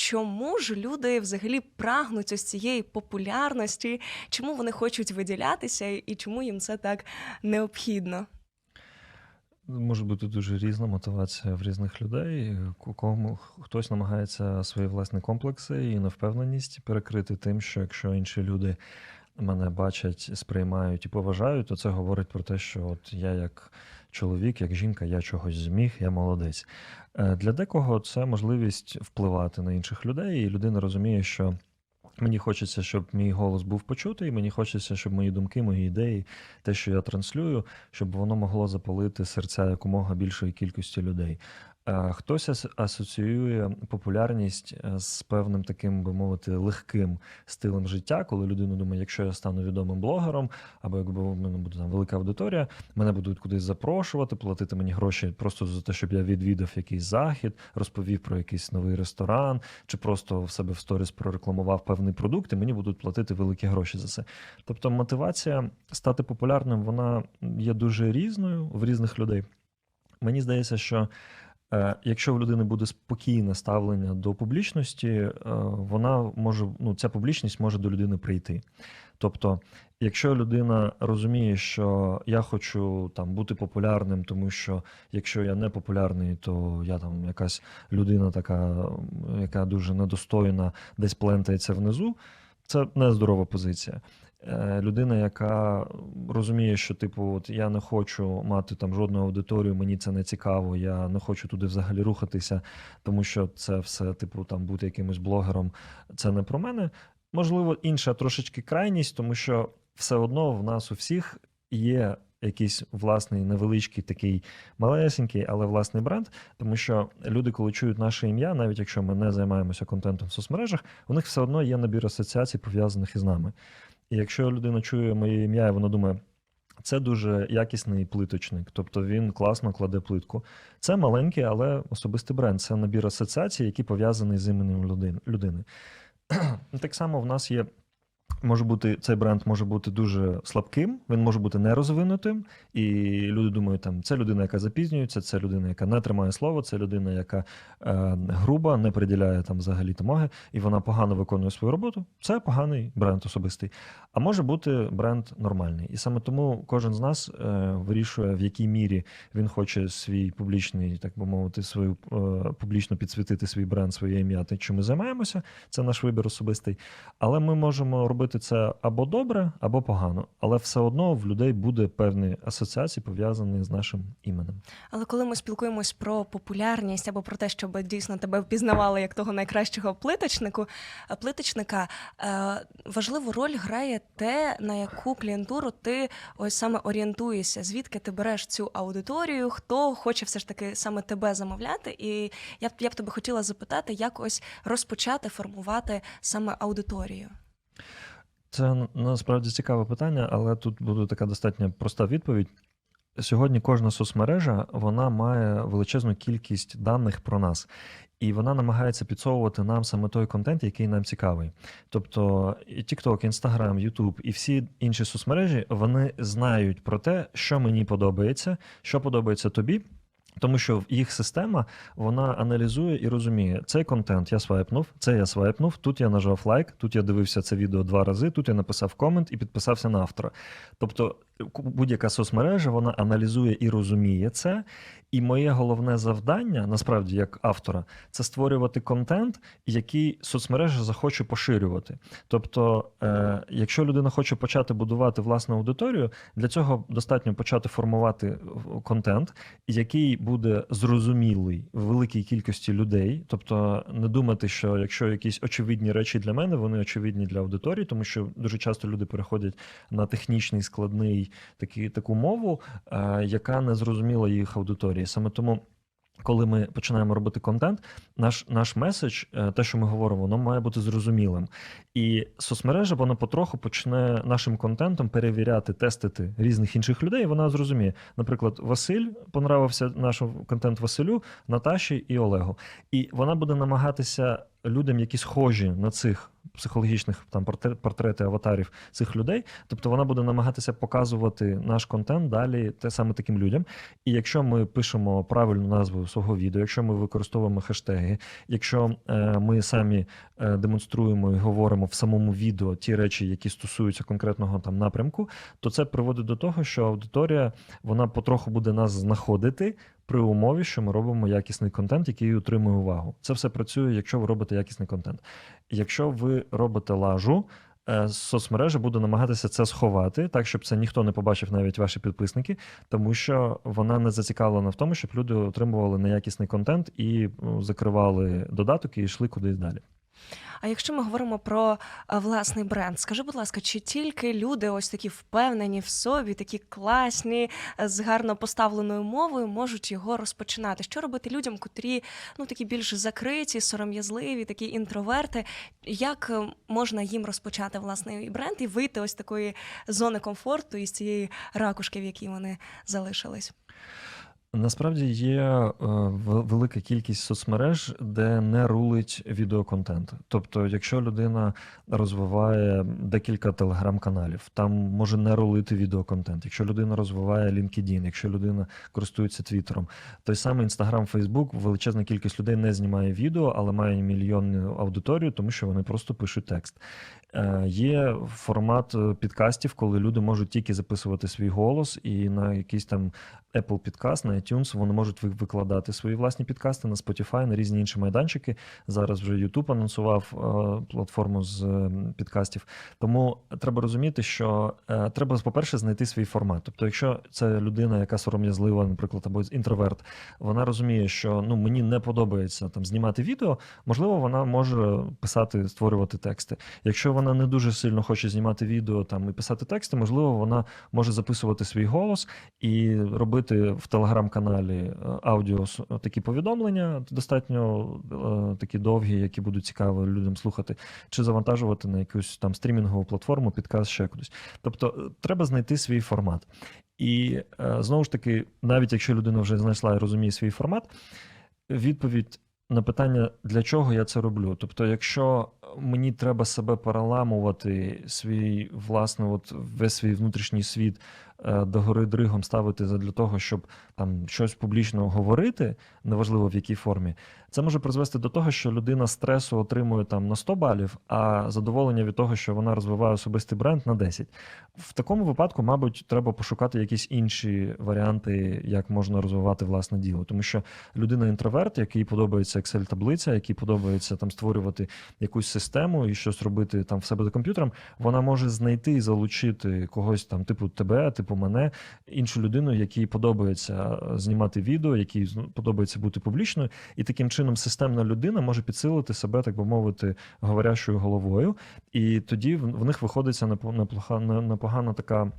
чому ж люди взагалі прагнуть ось цієї популярності, чому вони хочуть виділятися, і чому їм це так необхідно? Може бути дуже різна мотивація в різних людей. Кому хтось намагається свої власні комплекси і невпевненість перекрити тим, що якщо інші люди мене бачать, сприймають і поважають, то це говорить про те, що от я як чоловік, як жінка, я чогось зміг, я молодець. Е, Для декого це можливість впливати на інших людей, і людина розуміє, що мені хочеться, щоб мій голос був почутий, мені хочеться, щоб мої думки, мої ідеї, те, що я транслюю, щоб воно могло запалити серця якомога більшої кількості людей. Е, Хтось асоціює популярність е, з певним таким, би мовити, легким стилем життя, коли людина думає, якщо я стану відомим блогером, або якби у мене буде там велика аудиторія, мене будуть кудись запрошувати, платити мені гроші просто за те, щоб я відвідав якийсь захід, розповів про якийсь новий ресторан, чи просто в себе в сторіс прорекламував певний продукт, і мені будуть платити великі гроші за це. Тобто мотивація стати популярним, вона є дуже різною в різних людей. Мені здається, що якщо в людини буде спокійне ставлення до публічності, е, вона може, ну, ця публічність може до людини прийти. Тобто, якщо людина розуміє, що я хочу там бути популярним, тому що якщо я не популярний, то я там якась людина така, яка дуже недостойна, десь плентається внизу, це нездорова позиція. Е, Людина, яка розуміє, що типу, от я не хочу мати там жодну аудиторію, мені це не цікаво, я не хочу туди взагалі рухатися, тому що це все, типу, там бути якимось блогером, це не про мене. Можливо, інша трошечки крайність, тому що все одно в нас у всіх є якийсь власний невеличкий такий малесенький, але власний бренд, тому що люди, коли чують наше ім'я, навіть якщо ми не займаємося контентом в соцмережах, у них все одно є набір асоціацій, пов'язаних із нами. І якщо людина чує моє ім'я, і вона думає, це дуже якісний плиточник, тобто він класно кладе плитку. Це маленький, але особистий бренд. Це набір асоціацій, які пов'язані з іменем людини. Так само в нас є. Може бути, цей бренд може бути дуже слабким, він може бути нерозвинутим, і люди думають, там це людина, яка запізнюється, це людина, яка не тримає слово, це людина, яка е, груба, не приділяє там взагалі тимоги, і вона погано виконує свою роботу. Це поганий бренд особистий. А може бути бренд нормальний. І саме тому кожен з нас е, вирішує, в якій мірі він хоче свій публічний, так би мовити, свою е, публічно підсвітити свій бренд, своє ім'я, те, чим ми займаємося. Це наш вибір особистий. Але ми можемо робити це або добре, або погано. Але все одно в людей буде певні асоціації пов'язані з нашим іменем. Але коли ми спілкуємось про популярність або про те, щоб дійсно тебе впізнавали як того найкращого плиточнику, е, плиточника, е, важливу роль грає те, на яку клієнтуру ти ось саме орієнтуєшся, звідки ти береш цю аудиторію, хто хоче все ж таки саме тебе замовляти. І я б я б тебе хотіла запитати, як ось розпочати формувати саме аудиторію. Це насправді цікаве питання, але тут буде така достатньо проста відповідь. Сьогодні кожна соцмережа вона має величезну кількість даних про нас, і вона намагається підсовувати нам саме той контент, який нам цікавий. Тобто і TikTok, Instagram, YouTube і всі інші соцмережі вони знають про те, що мені подобається, що подобається тобі. Тому що їх система вона аналізує і розуміє, цей контент я свайпнув, це я свайпнув, тут я нажав лайк, тут я дивився це відео два рази, тут я написав комент і підписався на автора. Тобто будь-яка соцмережа вона аналізує і розуміє це. І моє головне завдання, насправді, як автора, це створювати контент, який соцмережа захоче поширювати. Тобто, е, якщо людина хоче почати будувати власну аудиторію, для цього достатньо почати формувати контент, який буде зрозумілий великій кількості людей. Тобто, не думати, що якщо якісь очевидні речі для мене, вони очевидні для аудиторії, тому що дуже часто люди переходять на технічний складний такий, таку мову, е, яка не зрозуміла їх аудиторії. Саме тому. Коли ми починаємо робити контент, наш наш меседж, е, те, що ми говоримо, воно має бути зрозумілим. І соцмережа вона потроху почне нашим контентом перевіряти, тестити різних інших людей. і Вона зрозуміє. Наприклад, Василь понравився наш контент Василю, Наташі і Олегу. І вона буде намагатися людям, які схожі на цих психологічних там портре- портрети аватарів цих людей. Тобто вона буде намагатися показувати наш контент далі те саме таким людям. І якщо ми пишемо правильну назву свого відео, якщо ми використовуємо хештеги, якщо е, ми самі е, демонструємо і говоримо в самому відео ті речі, які стосуються конкретного там напрямку, то це приводить до того, що аудиторія вона потроху буде нас знаходити. При умові, що ми робимо якісний контент, який утримує увагу. Це все працює, якщо ви робите якісний контент. Якщо ви робите лажу, е, соцмережа буде намагатися це сховати, так щоб це ніхто не побачив, навіть ваші підписники, тому що вона не зацікавлена в тому, щоб люди отримували неякісний контент і ну, закривали додаток і йшли кудись далі. А якщо ми говоримо про власний бренд, скажи, будь ласка, чи тільки люди, ось такі впевнені в собі, такі класні, е, з гарно поставленою мовою, можуть його розпочинати? Що робити людям, котрі ну такі більш закриті, сором'язливі, такі інтроверти? Як е, можна їм розпочати власний бренд і вийти ось такої зони комфорту із цієї ракушки, в якій вони залишились? Насправді є е, велика кількість соцмереж, де не рулить відеоконтент. Тобто, якщо людина розвиває декілька телеграм-каналів, там може не рулити відеоконтент. Якщо людина розвиває LinkedIn, якщо людина користується Твіттером, той самий Instagram, Facebook, величезна кількість людей не знімає відео, але має мільйонну аудиторію, тому що вони просто пишуть текст. Е, Є формат е, підкастів, коли люди можуть тільки записувати свій голос, і на якийсь там Apple Підкаст, на iTunes вони можуть викладати свої власні підкасти на Spotify, на різні інші майданчики. Зараз вже YouTube анонсував е, платформу з підкастів. Тому треба розуміти, що треба, по-перше, знайти свій формат. Тобто, якщо це людина, яка сором'язлива, наприклад, або інтроверт, вона розуміє, що ну мені не подобається там знімати відео, можливо, вона може писати, створювати тексти. Якщо вона не дуже сильно хоче знімати відео там і писати тексти, можливо, вона може записувати свій голос і робити в телеграм-каналі е, аудіо такі повідомлення, достатньо е, такі довгі, які будуть цікаві людям слухати, чи завантажувати на якусь там стрімінгову платформу, підкаст ще кудись. Тобто е, треба знайти свій формат. І е, знову ж таки, навіть якщо людина вже знайшла і розуміє свій формат, відповідь на питання, для чого я це роблю. Тобто, якщо мені треба себе переламувати, свій власне, от весь свій внутрішній світ е, догори дригом ставити для того, щоб там щось публічно говорити, неважливо в якій формі, це може призвести до того, що людина стресу отримує там на 100 балів, а задоволення від того, що вона розвиває особистий бренд на 10. В такому випадку, мабуть, треба пошукати якісь інші варіанти, як можна розвивати власне діло. Тому що людина інтроверт, який подобається Excel-таблиця, який подобається там створювати якусь систему і щось робити там в себе за комп'ютером, вона може знайти і залучити когось там, типу тебе, типу мене, іншу людину, якій подобається е, знімати відео, якій подобається бути публічною, і таким чином системна людина може підсилити себе, так би мовити, говорящою головою, і тоді в них виходиться на непогана така.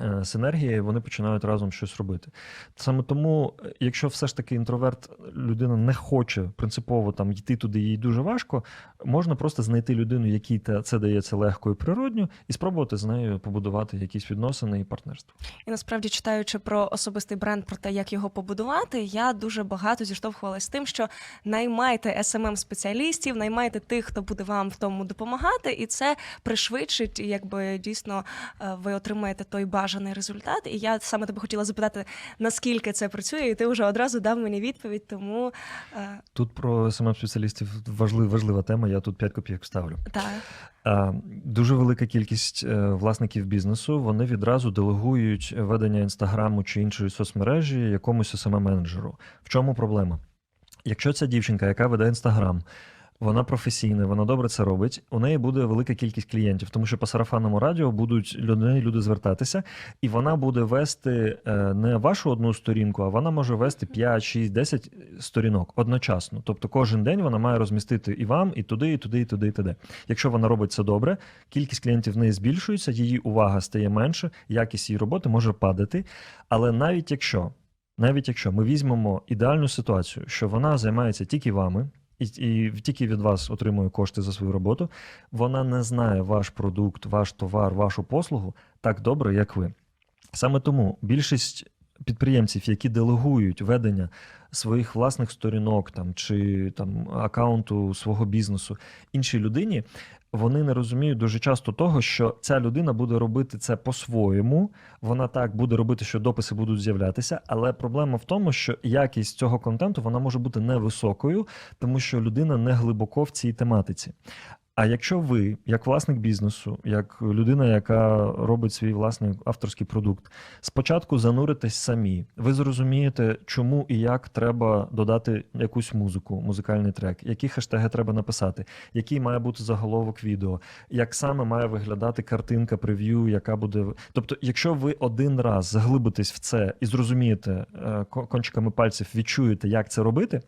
Е, Синергія, і вони починають разом щось робити. Саме тому, е, якщо все ж таки інтроверт людина не хоче принципово там йти туди, їй дуже важко, можна просто знайти людину, якій це дається легко і природньо, і спробувати з нею побудувати якісь відносини і партнерство. І насправді, читаючи про особистий бренд, про те, як його побудувати, я дуже багато зіштовхувалася з тим, що наймайте smm спеціалістів наймайте тих, хто буде вам в тому допомагати, і це пришвидшить, якби дійсно е, ви отримаєте той бажаний результат. І я саме тебе хотіла запитати, наскільки це працює, і ти вже одразу дав мені відповідь. Тому е, Тут про smm спеціалістів важлива, важлива тема. Я тут 5 копійок вставлю. так. Дуже велика кількість е, власників бізнесу вони відразу делегують ведення інстаграму чи іншої соцмережі якомусь smm менеджеру В чому проблема? Якщо ця дівчинка, яка веде інстаграм, вона професійна, вона добре це робить, у неї буде велика кількість клієнтів, тому що по сарафанному радіо будуть неї люди звертатися, і вона буде вести е, не вашу одну сторінку, а вона може вести 5, 6, 10 сторінок одночасно. Тобто кожен день вона має розмістити і вам, і туди, і туди, і туди, і туди. Якщо вона робить це добре, кількість клієнтів в неї збільшується, її увага стає менше, якість її роботи може падати. Але навіть якщо, навіть якщо ми візьмемо ідеальну ситуацію, що вона займається тільки вами. І, і тільки від вас отримує кошти за свою роботу, вона не знає ваш продукт, ваш товар, вашу послугу так добре, як ви. Саме тому більшість підприємців, які делегують ведення своїх власних сторінок там чи там акаунту свого бізнесу іншій людині, вони не розуміють дуже часто того, що ця людина буде робити це по-своєму. Вона так буде робити, що дописи будуть з'являтися, але проблема в тому, що якість цього контенту вона може бути невисокою, тому що людина не глибоко в цій тематиці. А якщо ви, як власник бізнесу, як людина, яка робить свій власний авторський продукт, спочатку зануритесь самі, ви зрозумієте, чому і як треба додати якусь музику, музикальний трек, які хештеги треба написати, який має бути заголовок відео, як саме має виглядати картинка, прев'ю, яка буде. Тобто, якщо ви один раз заглибитесь в це і зрозумієте е, кончиками пальців, відчуєте, як це робити.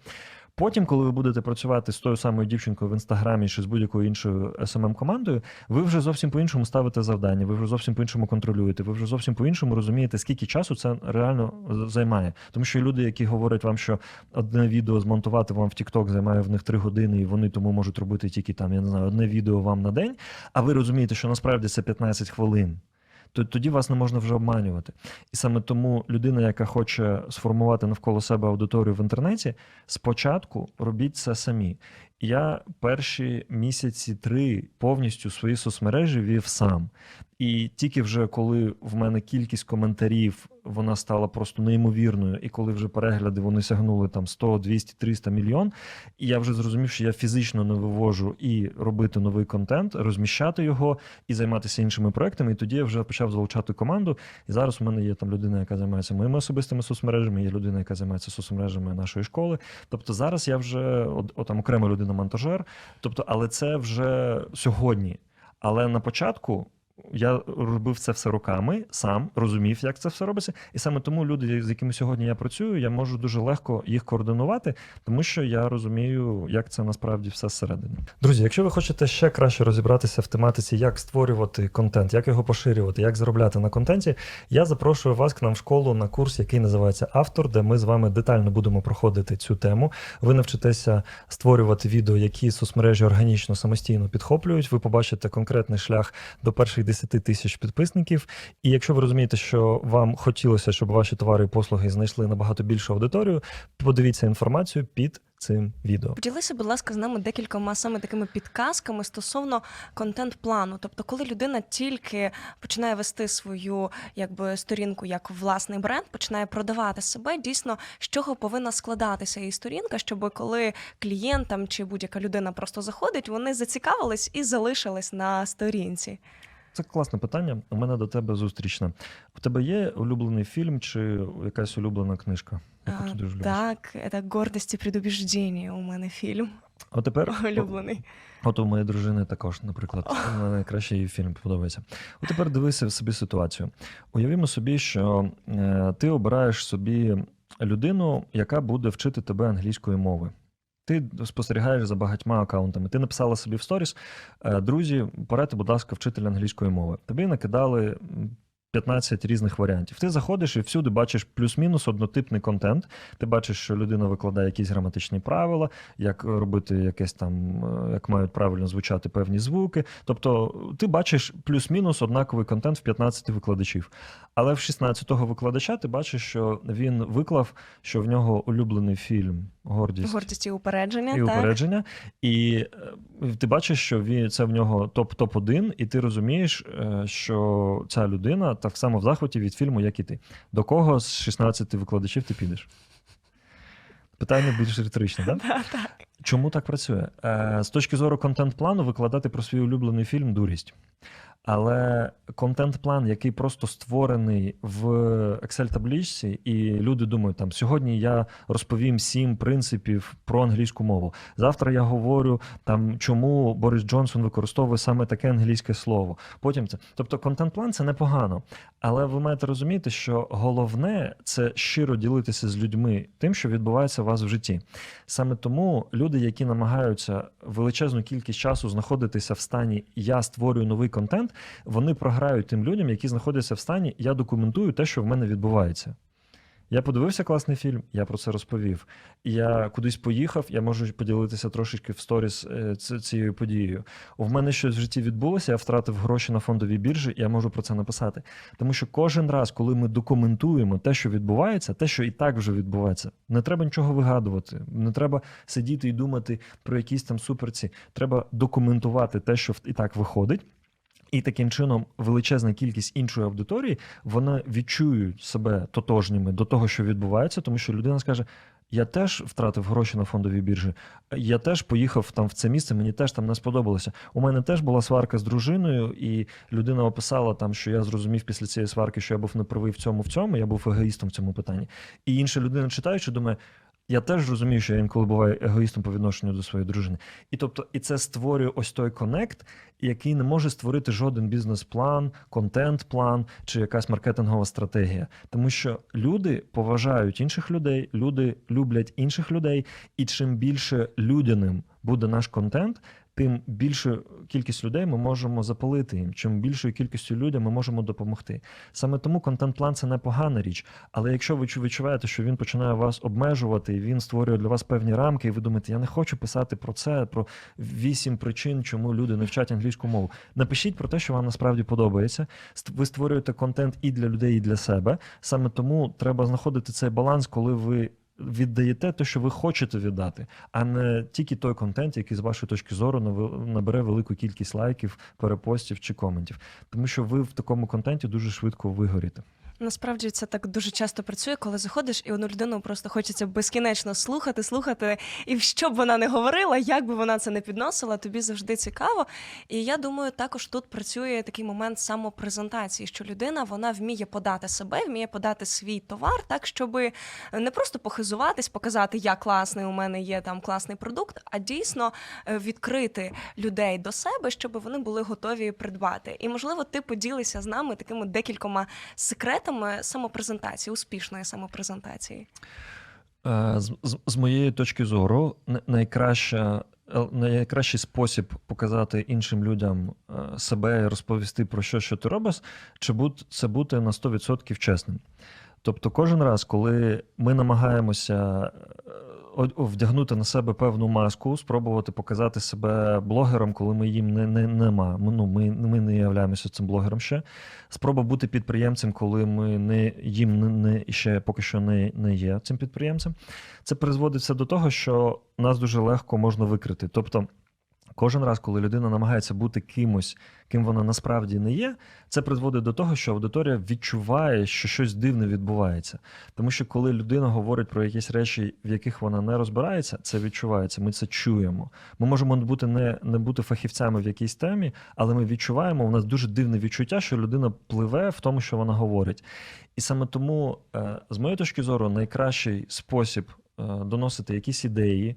Потім, коли ви будете працювати з тою самою дівчинкою в інстаграмі чи з будь-якою іншою smm командою ви вже зовсім по-іншому ставите завдання, ви вже зовсім по-іншому контролюєте, ви вже зовсім по-іншому розумієте, скільки часу це реально займає. Тому що люди, які говорять вам, що одне відео змонтувати вам в TikTok займає в них три години, і вони тому можуть робити тільки там, я не знаю, одне відео вам на день, а ви розумієте, що насправді це 15 хвилин. То тоді вас не можна вже обманювати. І саме тому людина, яка хоче сформувати навколо себе аудиторію в інтернеті, спочатку робіть це самі. Я перші місяці три повністю свої соцмережі вів сам. І тільки вже коли в мене кількість коментарів вона стала просто неймовірною, і коли вже перегляди вони сягнули там 100, 200, 300 мільйон, і я вже зрозумів, що я фізично не вивожу і робити новий контент, розміщати його і займатися іншими проектами. І тоді я вже почав залучати команду. І зараз у мене є там людина, яка займається моїми особистими соцмережами, є людина, яка займається соцмережами нашої школи. Тобто зараз я вже от, от, там окрема людина-монтажер. Тобто, але це вже сьогодні. Але на початку я робив це все руками, сам розумів, як це все робиться. І саме тому люди, з якими сьогодні я працюю, я можу дуже легко їх координувати, тому що я розумію, як це насправді все зсередини. Друзі, якщо ви хочете ще краще розібратися в тематиці, як створювати контент, як його поширювати, як заробляти на контенті, я запрошую вас к нам в школу на курс, який називається Автор, де ми з вами детально будемо проходити цю тему. Ви навчитеся створювати відео, які соцмережі органічно самостійно підхоплюють. Ви побачите конкретний шлях до перших 10 тисяч підписників. І якщо ви розумієте, що вам хотілося, щоб ваші товари і послуги знайшли набагато більшу аудиторію, подивіться інформацію під цим відео. Поділися, будь ласка, з нами декількома саме такими підказками стосовно контент-плану. Тобто, коли людина тільки починає вести свою якби сторінку як власний бренд, починає продавати себе, дійсно з чого повинна складатися її сторінка, щоб коли клієнт там чи будь-яка людина просто заходить, вони зацікавились і залишились на сторінці. Це класне питання. У мене до тебе зустрічне. У тебе є улюблений фільм чи якась улюблена книжка? Яку ти дуже любиш? так, це гордість і предубіждення у мене фільм А тепер улюблений. От у моєї дружини також, наприклад, найкраще її фільм подобається. От тепер дивися собі ситуацію. Уявімо собі, що е, ти обираєш собі людину, яка буде вчити тебе англійської мови. Ти спостерігаєш за багатьма акаунтами. Ти написала собі в сторіс: е, друзі, порадьте, будь ласка, вчителя англійської мови. Тобі накидали 15 різних варіантів. Ти заходиш і всюди бачиш плюс-мінус однотипний контент. Ти бачиш, що людина викладає якісь граматичні правила, як робити якесь там, е, як мають правильно звучати певні звуки. Тобто ти бачиш плюс-мінус однаковий контент в 15 викладачів. Але в 16-го викладача ти бачиш, що він виклав, що в нього улюблений фільм Гордість. Гордість і упередження. І так. упередження, і е, ти бачиш, що він це в нього топ топ 1 і ти розумієш, е, що ця людина так само в захваті від фільму, як і ти. До кого з 16 викладачів ти підеш? Питання більш риторичне, так? Да, так. Чому так працює? Е, З точки зору контент-плану, викладати про свій улюблений фільм дурість. Але контент-план, який просто створений в Excel-табличці, і люди думають, там сьогодні я розповім сім принципів про англійську мову. Завтра я говорю там, чому Борис Джонсон використовує саме таке англійське слово. Потім це. Тобто, контент-план це непогано. Але ви маєте розуміти, що головне це щиро ділитися з людьми тим, що відбувається у вас в житті. Саме тому люди, які намагаються величезну кількість часу знаходитися в стані Я створюю новий контент, вони програють тим людям, які знаходяться в стані Я документую те, що в мене відбувається. Я подивився класний фільм, я про це розповів. Я кудись поїхав, я можу поділитися трошечки в сторіс е, цією подією. В мене щось в житті відбулося, я втратив гроші на фондовій біржі, я можу про це написати. Тому що кожен раз, коли ми документуємо те, що відбувається, те, що і так вже відбувається, не треба нічого вигадувати, не треба сидіти і думати про якісь там суперці. Треба документувати те, що і так виходить. І таким чином величезна кількість іншої аудиторії вона відчують себе тотожніми до того, що відбувається, тому що людина скаже: я теж втратив гроші на фондовій біржі, я теж поїхав там в це місце, мені теж там не сподобалося. У мене теж була сварка з дружиною, і людина описала там, що я зрозумів після цієї сварки, що я був неправий в цьому в цьому, я був егоїстом в цьому питанні. І інша людина, читаючи, думає. Я теж розумію, що я інколи буваю егоїстом по відношенню до своєї дружини. І тобто, і це створює ось той конект, який не може створити жоден бізнес-план, контент-план чи якась маркетингова стратегія. Тому що люди поважають інших людей, люди люблять інших людей, і чим більше людяним буде наш контент. Тим більшу кількість людей ми можемо запалити їм, чим більшою кількістю людей ми можемо допомогти. Саме тому контент-план це непогана річ. Але якщо ви відчуваєте, що він починає вас обмежувати, і він створює для вас певні рамки, і ви думаєте, я не хочу писати про це, про вісім причин, чому люди не вчать англійську мову. Напишіть про те, що вам насправді подобається. Ви створюєте контент і для людей, і для себе. Саме тому треба знаходити цей баланс, коли ви. Віддаєте те, що ви хочете віддати, а не тільки той контент, який з вашої точки зору набере велику кількість лайків, перепостів чи коментів. Тому що ви в такому контенті дуже швидко вигоріте. Насправді це так дуже часто працює, коли заходиш, і одну людину просто хочеться безкінечно слухати, слухати, і що б вона не говорила, як би вона це не підносила, тобі завжди цікаво. І я думаю, також тут працює такий момент самопрезентації, що людина вона вміє подати себе, вміє подати свій товар, так щоб не просто похизуватись, показати, я класний, у мене є там класний продукт, а дійсно е, відкрити людей до себе, щоб вони були готові придбати. І можливо, ти поділися з нами такими декількома секретами самопрезентації, успішної самопрезентації. Е, З, з, з моєї точки зору, найкраща, е, найкращий спосіб показати іншим людям е, себе і розповісти про що, що ти робиш, чи це бути на 100% чесним. Тобто, кожен раз, коли ми намагаємося вдягнути на себе певну маску, спробувати показати себе блогером, коли ми їм не, не, нема. Ми, ну, ми, ми не являємося цим блогером ще. Спроба бути підприємцем, коли ми не їм не, не ще поки що не, не є цим підприємцем. Це призводиться до того, що нас дуже легко можна викрити. Тобто, кожен раз, коли людина намагається бути кимось, ким вона насправді не є, це призводить до того, що аудиторія відчуває, що щось дивне відбувається. Тому що коли людина говорить про якісь речі, в яких вона не розбирається, це відчувається. Ми це чуємо. Ми можемо бути не, не бути фахівцями в якійсь темі, але ми відчуваємо, у нас дуже дивне відчуття, що людина пливе в тому, що вона говорить. І саме тому, е, з моєї точки зору, найкращий спосіб е, доносити якісь ідеї,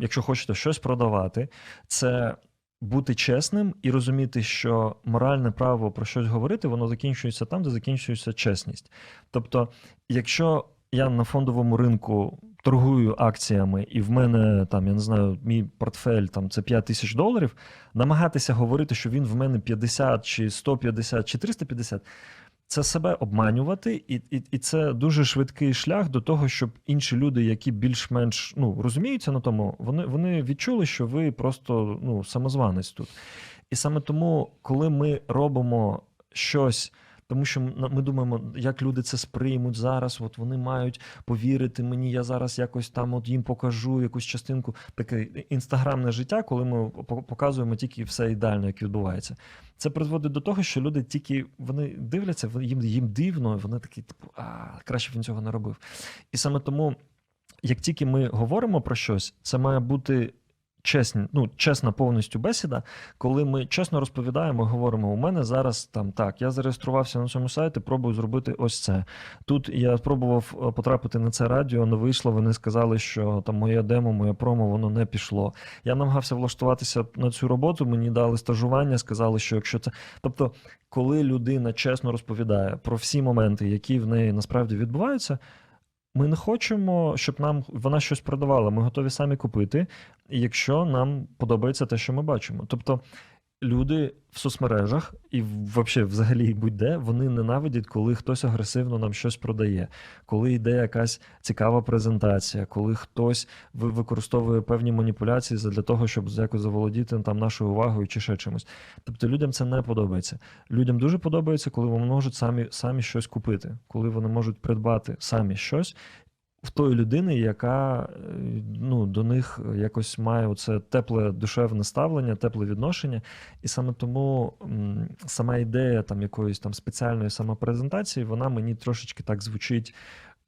якщо хочете щось продавати, це бути чесним і розуміти, що моральне право про щось говорити, воно закінчується там, де закінчується чесність. Тобто, якщо я на фондовому ринку торгую акціями, і в мене там, я не знаю, мій портфель там це 5 тисяч доларів, намагатися говорити, що він в мене 50 чи 150 чи 350, це себе обманювати, і, і, і це дуже швидкий шлях до того, щоб інші люди, які більш-менш ну, розуміються на тому, вони, вони відчули, що ви просто ну, самозванець тут. І саме тому, коли ми робимо щось. Тому що ми думаємо, як люди це сприймуть зараз. От вони мають повірити мені. Я зараз якось там от їм покажу якусь частинку. Таке інстаграмне життя, коли ми показуємо тільки все ідеально, як відбувається. Це призводить до того, що люди тільки вони дивляться, їм, їм дивно, вони такі, типу, а краще він цього не робив. І саме тому, як тільки ми говоримо про щось, це має бути чесні, ну, чесна повністю бесіда, коли ми чесно розповідаємо, говоримо: у мене зараз там так, я зареєструвався на цьому сайті, пробую зробити ось це. Тут я спробував е, потрапити на це радіо, не вийшло. Вони сказали, що там моє демо, моє промо, воно не пішло. Я намагався влаштуватися на цю роботу. Мені дали стажування, сказали, що якщо це. Тобто, коли людина чесно розповідає про всі моменти, які в неї насправді відбуваються. Ми не хочемо, щоб нам вона щось продавала. Ми готові самі купити, якщо нам подобається те, що ми бачимо. Тобто люди в соцмережах і взагалі, взагалі будь-де вони ненавидять, коли хтось агресивно нам щось продає, коли йде якась цікава презентація, коли хтось ви- використовує певні маніпуляції для того, щоб якось заволодіти там нашою увагою чи ще чимось. Тобто людям це не подобається. Людям дуже подобається, коли вони можуть самі, самі щось купити, коли вони можуть придбати самі щось. В тої людини, яка е, ну, до них якось має оце тепле душевне ставлення, тепле відношення. І саме тому сама ідея там якоїсь там спеціальної самопрезентації, вона мені трошечки так звучить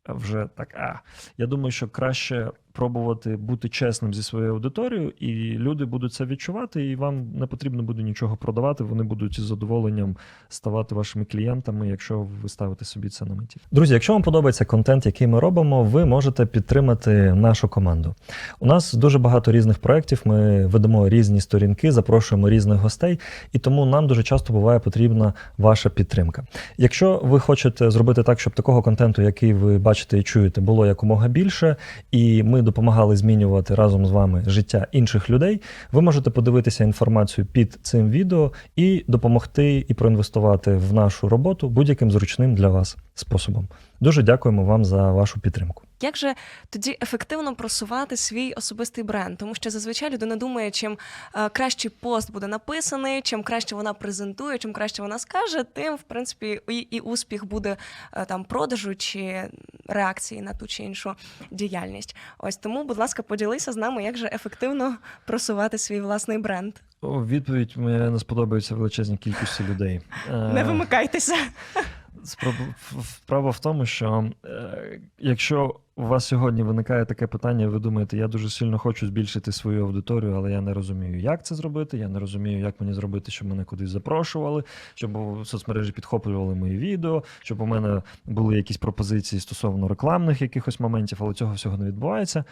вже так. А я думаю, що краще пробувати бути чесним зі своєю аудиторією, і люди будуть це відчувати, і вам не потрібно буде нічого продавати. Вони будуть із задоволенням ставати вашими клієнтами, якщо ви ставите собі це на меті. Друзі, якщо вам подобається контент, який ми робимо, ви можете підтримати нашу команду. У нас дуже багато різних проєктів. Ми ведемо різні сторінки, запрошуємо різних гостей, і тому нам дуже часто буває потрібна ваша підтримка. Якщо ви хочете зробити так, щоб такого контенту, який ви бачите і чуєте, було якомога більше, і ми допомагали змінювати разом з вами життя інших людей, ви можете подивитися інформацію під цим відео і допомогти і проінвестувати в нашу роботу будь-яким зручним для вас способом. Дуже дякуємо вам за вашу підтримку. Як же тоді ефективно просувати свій особистий бренд? Тому що зазвичай людина думає, чим е, кращий пост буде написаний, чим краще вона презентує, чим краще вона скаже, тим в принципі і, і успіх буде е, там продажу чи реакції на ту чи іншу діяльність. Ось тому, будь ласка, поділися з нами, як же ефективно просувати свій власний бренд. О, відповідь мені не сподобається величезній кількості людей. Не Е, вимикайтеся. Справа в тому, що е, якщо у вас сьогодні виникає таке питання, ви думаєте, я дуже сильно хочу збільшити свою аудиторію, але я не розумію, як це зробити. Я не розумію, як мені зробити, щоб мене кудись запрошували, щоб у соцмережі підхоплювали мої відео, щоб у мене були якісь пропозиції стосовно рекламних якихось моментів, але цього всього не відбувається.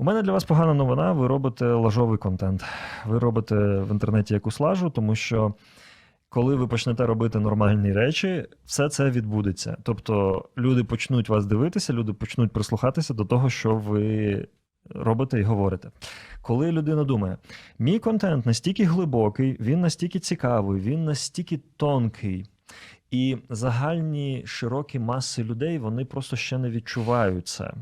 У мене для вас погана новина. Ви робите лажовий контент. Ви робите в інтернеті якусь лажу, тому що коли ви почнете робити нормальні речі, все це відбудеться. Тобто люди почнуть вас дивитися, люди почнуть прислухатися до того, що ви робите і говорите. Коли людина думає, мій контент настільки глибокий, він настільки цікавий, він настільки тонкий. І загальні широкі маси людей вони просто ще не відчувають це.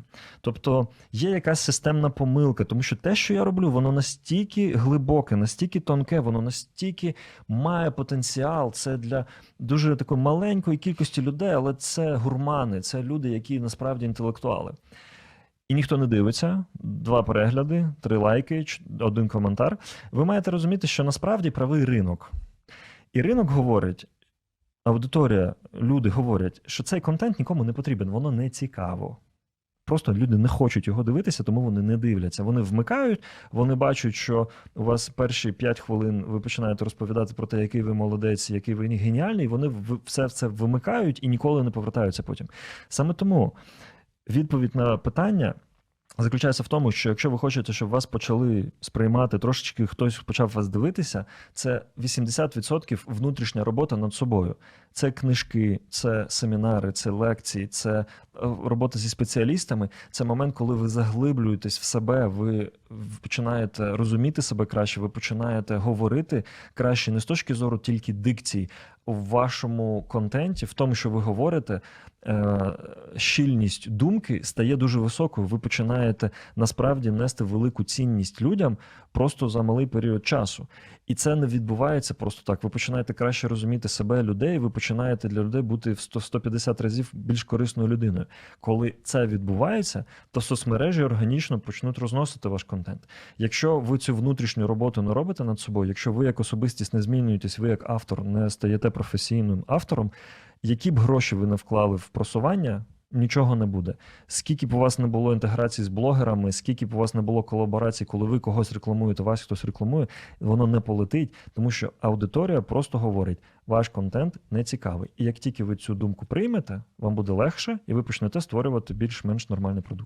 Тобто є якась системна помилка, тому що те, що я роблю, воно настільки глибоке, настільки тонке, воно настільки має потенціал. Це для дуже такої маленької кількості людей, але це гурмани, це люди, які насправді інтелектуали. І ніхто не дивиться, два перегляди, три лайки, один коментар. Ви маєте розуміти, що насправді правий ринок. І ринок говорить, аудиторія, люди говорять, що цей контент нікому не потрібен, воно не цікаво. Просто люди не хочуть його дивитися, тому вони не дивляться. Вони вмикають, вони бачать, що у вас перші 5 хвилин ви починаєте розповідати про те, який ви молодець, який ви геніальний, вони все це вимикають і ніколи не повертаються потім. Саме тому відповідь на питання заключається в тому, що якщо ви хочете, щоб вас почали сприймати, трошечки хтось почав вас дивитися, це 80% внутрішня робота над собою. Це книжки, це семінари, це лекції, це е, робота зі спеціалістами. Це момент, коли ви заглиблюєтесь в себе, ви починаєте розуміти себе краще, ви починаєте говорити краще не з точки зору тільки дикцій. У вашому контенті, в тому, що ви говорите, е, щільність думки стає дуже високою. Ви починаєте насправді нести велику цінність людям просто за малий період часу. І це не відбувається просто так. Ви починаєте краще розуміти себе, людей. Ви починаєте для людей бути в 100 150 разів більш корисною людиною. Коли це відбувається, то соцмережі органічно почнуть розносити ваш контент. Якщо ви цю внутрішню роботу не робите над собою, якщо ви як особистість не змінюєтесь, ви як автор не стаєте професійним автором, які б гроші ви не вклали в просування, нічого не буде. Скільки б у вас не було інтеграції з блогерами, скільки б у вас не було колаборацій, коли ви когось рекламуєте, вас хтось рекламує, воно не полетить, тому що аудиторія просто говорить, ваш контент не цікавий. І як тільки ви цю думку приймете, вам буде легше, і ви почнете створювати більш-менш нормальний продукт.